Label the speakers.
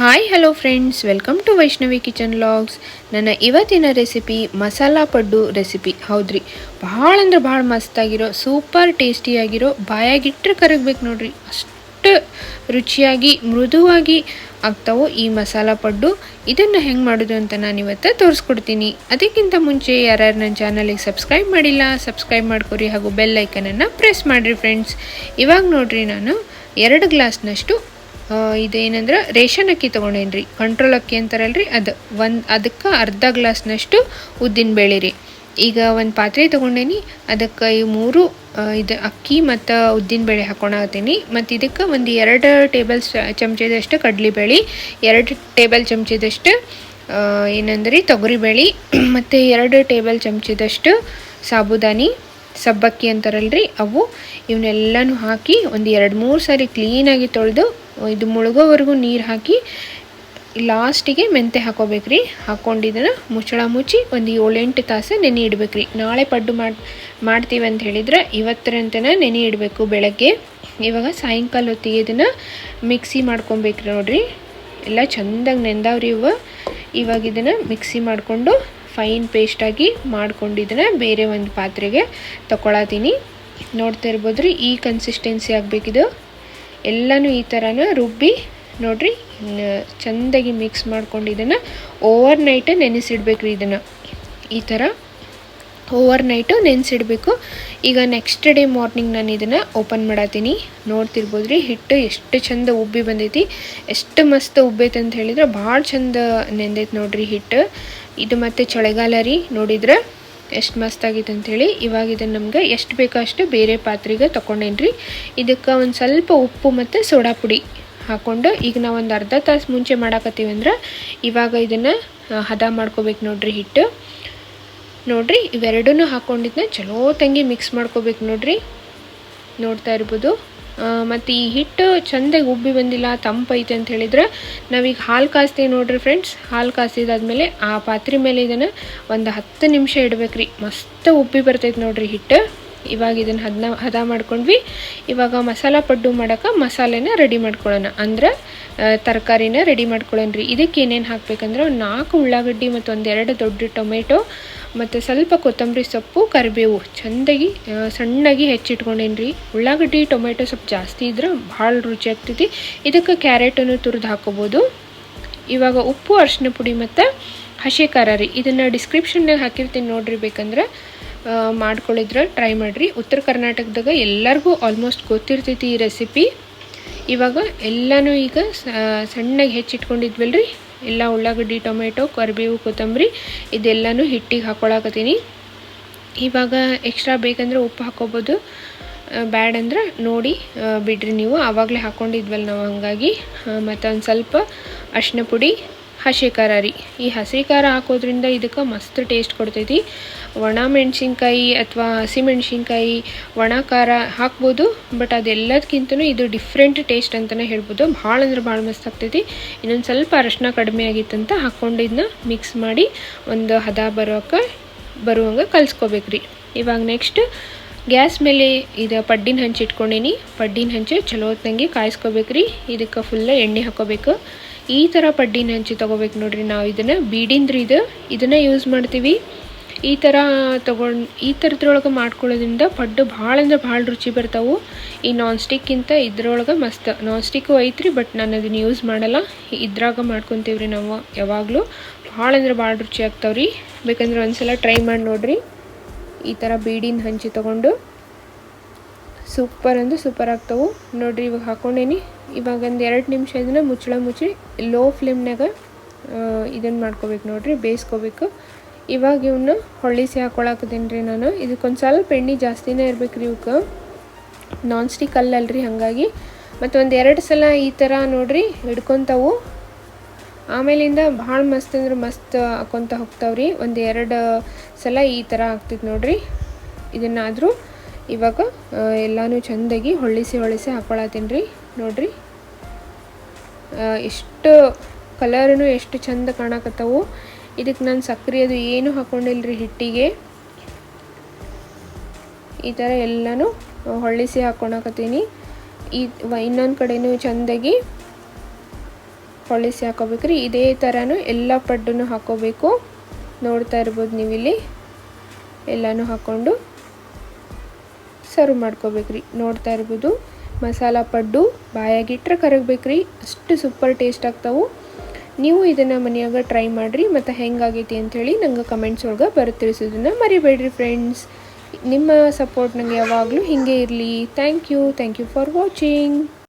Speaker 1: Hi hello friends welcome to Vaishnavi kitchen logs ನನ್ನ ಇವತ್ತಿನ recipe masala ಪಡ್ಡು recipe ಹೌದ್ರಿ? ಭಾಳ ಅಂದ್ರೆ ಭಾಳ ಮಸ್ತಾಗಿರೋ ಸೂಪರ್ ಟೇಸ್ಟಿಯಾಗಿರೋ ಬಾಯಾಗಿಟ್ಟರೆ ಕರಗಬೇಕು ನೋಡ್ರಿ. ಅಷ್ಟು ರುಚಿಯಾಗಿ, ಮೃದುವಾಗಿ ಆಗ್ತಾವೋ ಈ ಮಸಾಲ ಪಡ್ಡು. ಇದನ್ನು ಹೆಂಗೆ ಮಾಡೋದು ಅಂತ ನಾನು ಇವತ್ತು ತೋರಿಸ್ಕೊಡ್ತೀನಿ. ಅದಕ್ಕಿಂತ ಮುಂಚೆ ಯಾರ್ಯಾರು ನನ್ನ ಚಾನಲಿಗೆ ಸಬ್ಸ್ಕ್ರೈಬ್ ಮಾಡಿಲ್ಲ ಸಬ್ಸ್ಕ್ರೈಬ್ ಮಾಡ್ಕೊರಿ ಹಾಗೂ ಬೆಲ್ ಐಕನನ್ನು ಪ್ರೆಸ್ ಮಾಡಿರಿ ಫ್ರೆಂಡ್ಸ್ ಇವಾಗ ನೋಡ್ರಿ ನಾನು ಎರಡು ಗ್ಲಾಸ್ನಷ್ಟು ಇದೇನಂದ್ರೆ ರೇಷನ್ ಅಕ್ಕಿ ತೊಗೊಂಡೇನ್ರಿ? ಕಂಟ್ರೋಲ್ ಅಕ್ಕಿ ಅಂತಾರಲ್ರಿ? ಅದು ಒಂದು, ಅದಕ್ಕೆ ಅರ್ಧ ಗ್ಲಾಸ್ನಷ್ಟು ಉದ್ದಿನ ಬೇಳೆ ರೀ. ಈಗ ಒಂದು ಪಾತ್ರೆ ತೊಗೊಂಡೇನಿ, ಅದಕ್ಕೆ ಈ ಮೂರು ಇದು ಅಕ್ಕಿ ಮತ್ತು ಉದ್ದಿನ ಬೇಳೆ ಹಾಕೊಳತ್ತೀನಿ ಮತ್ತು ಇದಕ್ಕೆ ಒಂದು ಎರಡು ಟೇಬಲ್ ಚಮಚದಷ್ಟು ಕಡಲೆಬೇಳೆ, ಎರಡು ಟೇಬಲ್ ಚಮಚದಷ್ಟು ಏನಂದ್ರಿ, ತೊಗರಿಬೇಳೆ, ಮತ್ತು ಎರಡು ಟೇಬಲ್ ಚಮಚದಷ್ಟು ಸಾಬುದಾನಿ ಸಬ್ಬಕ್ಕಿ ಅಂತಾರಲ್ರಿ, ಅವು ಇವನ್ನೆಲ್ಲನೂ ಹಾಕಿ ಒಂದು ಎರಡು ಮೂರು ಸಾರಿ ಕ್ಲೀನಾಗಿ ತೊಳೆದು ಇದು ಮುಳುಗೋವರೆಗೂ ನೀರು ಹಾಕಿ ಲಾಸ್ಟಿಗೆ ಮೆಂತೆ ಹಾಕೋಬೇಕ್ರಿ. ಹಾಕ್ಕೊಂಡಿದ್ದನ್ನು ಮುಚ್ಚಳ ಮುಚ್ಚಿ ಒಂದು ಏಳೆಂಟು ತಾಸು ನೆನೆ ಇಡಬೇಕ್ರಿ. ನಾಳೆ ಪಡ್ಡು ಮಾಡಿ, ಮಾಡ್ತೀವಿ ಅಂತ ಹೇಳಿದ್ರೆ ಇವತ್ತರಂತನ ನೆನೆ ಇಡಬೇಕು ಬೆಳಗ್ಗೆ. ಇವಾಗ ಸಾಯಂಕಾಲ ಹೊತ್ತಿಗೆ ಇದನ್ನು ಮಿಕ್ಸಿ ಮಾಡ್ಕೊಬೇಕ್ರಿ ನೋಡಿರಿ. ಎಲ್ಲ ಚೆಂದಾಗಿ ನೆಂದಾವ್ರಿ ಇವು. ಇವಾಗ ಇದನ್ನು ಮಿಕ್ಸಿ ಮಾಡಿಕೊಂಡು ಫೈನ್ ಪೇಸ್ಟಾಗಿ ಮಾಡ್ಕೊಂಡಿದ್ದನ್ನು ಬೇರೆ ಒಂದು ಪಾತ್ರೆಗೆ ತಗೊಳತೀನಿ ನೋಡ್ತಾ ಇರ್ಬೋದು ರೀ ಈ ಕನ್ಸಿಸ್ಟೆನ್ಸಿ ಆಗಬೇಕಿದು. ಎಲ್ಲನೂ ಈ ಥರನ ರುಬ್ಬಿ, ನೋಡಿರಿ ಚೆಂದಾಗಿ ಮಿಕ್ಸ್ ಮಾಡ್ಕೊಂಡು ಇದನ್ನು ಓವರ್ ನೈಟ್ ನೆನೆಸಿಡ್ಬೇಕು ರೀ ಇದನ್ನು. ಈ ಥರ ಓವರ್ ನೈಟು ನೆನೆಸಿಡಬೇಕು. ಈಗ ನೆಕ್ಸ್ಟ್ ಡೇ ಮಾರ್ನಿಂಗ್ ನಾನು ಇದನ್ನು ಓಪನ್ ಮಾಡತ್ತೀನಿ. ನೋಡ್ತಿರ್ಬೋದು ರೀ ಹಿಟ್ಟು ಎಷ್ಟು ಚಂದ ಉಬ್ಬಿ ಬಂದೈತಿ. ಎಷ್ಟು ಮಸ್ತ್ ಉಬ್ಬೈತೆ ಅಂತ ಹೇಳಿದ್ರೆ ಭಾಳ ಚಂದ ನೆಂದೈತೆ ನೋಡ್ರಿ ಹಿಟ್ಟು. ಇದು ಮತ್ತೆ ಚಳಿಗಾಲ ರೀ, ನೋಡಿದ್ರೆ ಎಷ್ಟು ಮಸ್ತ್ ಆಗೈತೆ ಅಂಥೇಳಿ ಇವಾಗ ಇದನ್ನು ನಮ್ಗೆ ಎಷ್ಟು ಬೇಕೋ ಅಷ್ಟು ಬೇರೆ ಪಾತ್ರೆಗೆ ತೊಗೊಂಡೇನ್ರಿ ಇದಕ್ಕೆ ಒಂದು ಸ್ವಲ್ಪ ಉಪ್ಪು ಮತ್ತು ಸೋಡಾ ಪುಡಿ ಹಾಕ್ಕೊಂಡು ಈಗ ನಾವು ಒಂದು ಅರ್ಧ ತಾಸು ಮುಂಚೆ ಮಾಡಾಕತ್ತೀವಿ ಅಂದ್ರೆ ಇವಾಗ ಇದನ್ನು ಹದ ಮಾಡ್ಕೋಬೇಕು ನೋಡ್ರಿ ಹಿಟ್ಟು. ನೋಡ್ರಿ ಇವೆರಡೂ ಹಾಕ್ಕೊಂಡಿದ್ದನ್ನ ಚಲೋ ತಂಗಿ ಮಿಕ್ಸ್ ಮಾಡ್ಕೋಬೇಕು ನೋಡ್ರಿ. ನೋಡ್ತಾ ಇರ್ಬೋದು. ಮತ್ತು ಈ ಹಿಟ್ಟು ಚೆಂದಾಗಿ ಉಬ್ಬಿ ಬಂದಿಲ್ಲ ತಂಪೈತೆ ಅಂತ ಹೇಳಿದ್ರೆ ನಾವೀಗ ಹಾಲು ಕಾಸ್ತೀವಿ ನೋಡ್ರಿ ಫ್ರೆಂಡ್ಸ್ ಹಾಲು ಕಾಸಿದಾದ್ಮೇಲೆ ಆ ಪಾತ್ರೆ ಮೇಲೆ ಇದನ್ನು ಒಂದು ಹತ್ತು ನಿಮಿಷ ಇಡ್ಬೇಕ್ರಿ. ಮಸ್ತ್ ಉಬ್ಬಿ ಬರ್ತೈತೆ ನೋಡ್ರಿ ಹಿಟ್ಟು. ಇವಾಗ ಇದನ್ನು ಹದನ ಹದ ಮಾಡ್ಕೊಂಡ್ವಿ. ಇವಾಗ ಮಸಾಲ ಪಡ್ಡು ಮಾಡೋಕೆ ಮಸಾಲೆನ ರೆಡಿ ಮಾಡ್ಕೊಳ್ಳೋಣ. ಅಂದ್ರೆ ತರಕಾರಿನ ರೆಡಿ ಮಾಡ್ಕೊಳ್ಳೋಣ ರೀ ಇದಕ್ಕೆ ಏನೇನು ಹಾಕ್ಬೇಕಂದ್ರೆ ಒಂದು ನಾಲ್ಕು ಉಳ್ಳಾಗಡ್ಡಿ ಮತ್ತು ಒಂದೆರಡು ದೊಡ್ಡ ಟೊಮೆಟೊ, ಮತ್ತು ಸ್ವಲ್ಪ ಕೊತ್ತಂಬರಿ ಸೊಪ್ಪು, ಕರಿಬೇವು. ಚೆಂದಾಗಿ ಸಣ್ಣಗೆ ಹೆಚ್ಚಿಟ್ಕೊಂಡೇನಿ ರೀ ಉಳ್ಳಾಗಡ್ಡಿ, ಟೊಮೆಟೊ ಸ್ವಲ್ಪ ಜಾಸ್ತಿ ಇದ್ರೆ ಭಾಳ ರುಚಿ ಆಗ್ತೈತಿ. ಇದಕ್ಕೆ ಕ್ಯಾರೆಟನ್ನು ತುರಿದು ಹಾಕೋಬೋದು. ಇವಾಗ ಉಪ್ಪು ಅರಿಶಿನ ಪುಡಿ ಮತ್ತು ಹಸಿ ಖಾರ ರೀ. ಇದನ್ನು ಡಿಸ್ಕ್ರಿಪ್ಷನ್ನಾಗ ಹಾಕಿರ್ತೀನಿ ನೋಡಿರಿ. ಬೇಕಂದ್ರೆ ಮಾಡ್ಕೊಳ್ಳಿದ್ರೆ ಟ್ರೈ ಮಾಡಿರಿ. ಉತ್ತರ ಕರ್ನಾಟಕದಾಗ ಎಲ್ಲರಿಗೂ ಆಲ್ಮೋಸ್ಟ್ ಗೊತ್ತಿರ್ತೈತಿ ಈ ರೆಸಿಪಿ ಇವಾಗ ಎಲ್ಲನೂ ಈಗ ಸಣ್ಣಗೆ ಹೆಚ್ಚಿಟ್ಕೊಂಡಿದ್ವಲ್ಲ ರೀ ಎಲ್ಲ ಉಳ್ಳಾಗಡ್ಡಿ, ಟೊಮೆಟೊ, ಕರಿಬೇವು, ಕೊತ್ತಂಬರಿ ಇದೆಲ್ಲನೂ ಹಿಟ್ಟಿಗೆ ಹಾಕೊಳಕತ್ತೀನಿ. ಇವಾಗ ಎಕ್ಸ್ಟ್ರಾ ಬೇಕಂದ್ರೆ ಉಪ್ಪು ಹಾಕೋಬೋದು. ಬ್ಯಾಡ್ ಅಂದ್ರೆ ನೋಡಿ ಬಿಡ್ರಿ ನೀವು. ಆವಾಗಲೇ ಹಾಕ್ಕೊಂಡಿದ್ವಲ್ಲ ನಾವು ಹಾಗಾಗಿ. ಮತ್ತು ಸ್ವಲ್ಪ ಅರಿಶಿನ ಪುಡಿ ಹಸಿ ಖಾರ ರೀ. ಈ ಹಸಿ ಖಾರ ಹಾಕೋದ್ರಿಂದ ಇದಕ್ಕೆ ಮಸ್ತ್ ಟೇಸ್ಟ್ ಕೊಡ್ತೈತಿ. ಒಣ ಮೆಣಸಿನ್ಕಾಯಿ ಅಥವಾ ಹಸಿ ಮೆಣಸಿನ್ಕಾಯಿ, ಒಣ ಖಾರ ಹಾಕ್ಬೋದು. ಬಟ್ ಅದೆಲ್ಲದಕ್ಕಿಂತನೂ ಇದು ಡಿಫ್ರೆಂಟ್ ಟೇಸ್ಟ್ ಅಂತಲೇ ಹೇಳ್ಬೋದು. ಭಾಳ ಅಂದ್ರೆ ಭಾಳ ಮಸ್ತ್ ಆಗ್ತೈತಿ. ಇನ್ನೊಂದು ಸ್ವಲ್ಪ ಅರಶಿನ ಕಡಿಮೆ ಆಗಿತ್ತಂತ ಹಾಕ್ಕೊಂಡಿದ್ದನ್ನ ಮಿಕ್ಸ್ ಮಾಡಿ ಒಂದು ಹದ ಬರೋಕೆ ಬರುವಂಗೆ ಕಲಿಸ್ಕೋಬೇಕ್ರಿ. ಇವಾಗ ನೆಕ್ಸ್ಟ್ ಗ್ಯಾಸ್ ಮೇಲೆ ಇದು ಪಡ್ಡಿನ ಹಂಚಿ ಇಟ್ಕೊಂಡೀನಿ. ಪಡ್ಡಿನ ಹಂಚಿ ಚಲೋ ಹೊತ್ತಂಗೆ ಕಾಯಿಸ್ಕೋಬೇಕ್ರಿ ಇದಕ್ಕೆ ಫುಲ್ಲ ಎಣ್ಣೆ ಹಾಕೋಬೇಕು. ಈ ಥರ ಪಡ್ಡಿನ ಹಂಚಿ ತೊಗೋಬೇಕು ನೋಡ್ರಿ ನಾವು ಇದನ್ನು. ಬೀಡಿಂದ್ರಿ ಇದು. ಇದನ್ನು ಯೂಸ್ ಮಾಡ್ತೀವಿ. ಈ ಥರ ತೊಗೊಂಡು, ಈ ಥರದ್ರೊಳಗೆ ಮಾಡ್ಕೊಳ್ಳೋದ್ರಿಂದ ಪಡ್ಡು ಭಾಳ ಅಂದ್ರೆ ಭಾಳ ರುಚಿ ಬರ್ತಾವೆ. ಈ ನಾನ್ ಸ್ಟಿಕ್ಕಿಂತ ಇದ್ರೊಳಗೆ ಮಸ್ತ್. ನಾನ್ ಸ್ಟಿಕ್ಕು ಐತ್ರಿ ಬಟ್ ನಾನು ಅದನ್ನು ಯೂಸ್ ಮಾಡಲ್ಲ. ಇದ್ರಾಗ ಮಾಡ್ಕೊತೀವ್ರಿ ನಾವು ಯಾವಾಗಲೂ. ಭಾಳ ಅಂದ್ರೆ ಭಾಳ ರುಚಿ ಆಗ್ತಾವ್ರಿ. ಬೇಕಂದ್ರೆ ಒಂದ್ಸಲ ಟ್ರೈ ಮಾಡಿ ನೋಡ್ರಿ. ಈ ಥರ ಬೀಡಿನ ಹಂಚಿ ತೊಗೊಂಡು ಸೂಪರ್ ಅಂದು ಸೂಪರ್ ಆಗ್ತವೆ. ನೋಡಿರಿ, ಇವಾಗ ಹಾಕೊಂಡೇನಿ. ಇವಾಗ ಒಂದು ಎರಡು ನಿಮಿಷ ಇದನ್ನ ಮುಚ್ಚಳ ಮುಚ್ಚಿ ಲೋ ಫ್ಲೇಮ್ನಾಗ ಇದನ್ನು ಮಾಡ್ಕೋಬೇಕು ನೋಡಿರಿ, ಬೇಯಿಸ್ಕೋಬೇಕು. ಇವಾಗ ಇವನ್ನ ಹೊಳ್ಳಿಸಿ ಹಾಕೊಳಕ್ಕದೇನು ರೀ ನಾನು. ಇದಕ್ಕೊಂದು ಸ್ವಲ್ಪ ಎಣ್ಣೆ ಜಾಸ್ತಿನೇ ಇರ್ಬೇಕು ರೀ ಇವಕ್ಕೆ ನಾನ್ ಸ್ಟಿಕ್ ಅಲ್ಲಲ್ರಿ, ಹಾಗಾಗಿ. ಮತ್ತು ಒಂದು ಎರಡು ಸಲ ಈ ಥರ ನೋಡಿರಿ, ಹಿಡ್ಕೊತಾವು. ಆಮೇಲಿಂದ ಭಾಳ ಮಸ್ತ್ ಅಂದ್ರೆ ಮಸ್ತ್ ಹಾಕೊತ ಹೋಗ್ತಾವ್ರಿ. ಒಂದು ಎರಡು ಸಲ ಈ ಥರ ಆಗ್ತೈತೆ ನೋಡ್ರಿ. ಇದನ್ನಾದರೂ ಇವಾಗ ಎಲ್ಲನೂ ಚೆಂದಾಗಿ ಹೊಳ್ಳಿಸಿ ಹೊಳ್ಳಿಸಿ ಹಾಕೊಳತ್ತೀನಿ ರೀ ನೋಡ್ರಿ ಎಷ್ಟು ಕಲರ್ನು ಎಷ್ಟು ಚಂದ ಕಾಣಕತ್ತವು. ಇದಕ್ಕೆ ನಾನು ಸಕ್ಕರೆ ಅದು ಏನು ರೀ ಹಿಟ್ಟಿಗೆ. ಈ ಥರ ಎಲ್ಲನೂ ಹೊಳ್ಳಿಸಿ ಹಾಕೊಳಕತ್ತೀನಿ ಈ ಇನ್ನೊಂದು ಕಡೆನೂ ಚೆಂದಾಗಿ ಹೊಳಿಸಿ ಹಾಕೋಬೇಕ್ರಿ. ಇದೇ ಥರನೂ ಎಲ್ಲ ಪಡ್ಡನ್ನು ಹಾಕೋಬೇಕು. ನೋಡ್ತಾ ಇರ್ಬೋದು ನೀವಿಲ್ಲಿ. ಎಲ್ಲನೂ ಹಾಕ್ಕೊಂಡು ಸರ್ವ್ ಮಾಡ್ಕೋಬೇಕ್ರಿ. ನೋಡ್ತಾ ಇರ್ಬೋದು. ಮಸಾಲ ಪಡ್ಡು ಬಾಯಾಗಿಟ್ರೆ ರೀ ಅಷ್ಟು ಸೂಪರ್ ಟೇಸ್ಟ್ ಆಗ್ತಾವು. ನೀವು ಇದನ್ನು ಮನೆಯಾಗ ಟ್ರೈ ಮಾಡಿರಿ. ಮತ್ತು ಹೆಂಗಾಗೈತಿ ಅಂಥೇಳಿ ನಂಗೆ ಕಮೆಂಟ್ಸ್ ಒಳಗೆ ಬರೋ ತಿಳಿಸೋದನ್ನು ಮರಿಬೇಡ್ರಿ ಫ್ರೆಂಡ್ಸ್. ನಿಮ್ಮ ಸಪೋರ್ಟ್ ನನಗೆ ಯಾವಾಗಲೂ ಹೀಗೆ ಇರಲಿ. Thank you. Thank you for watching.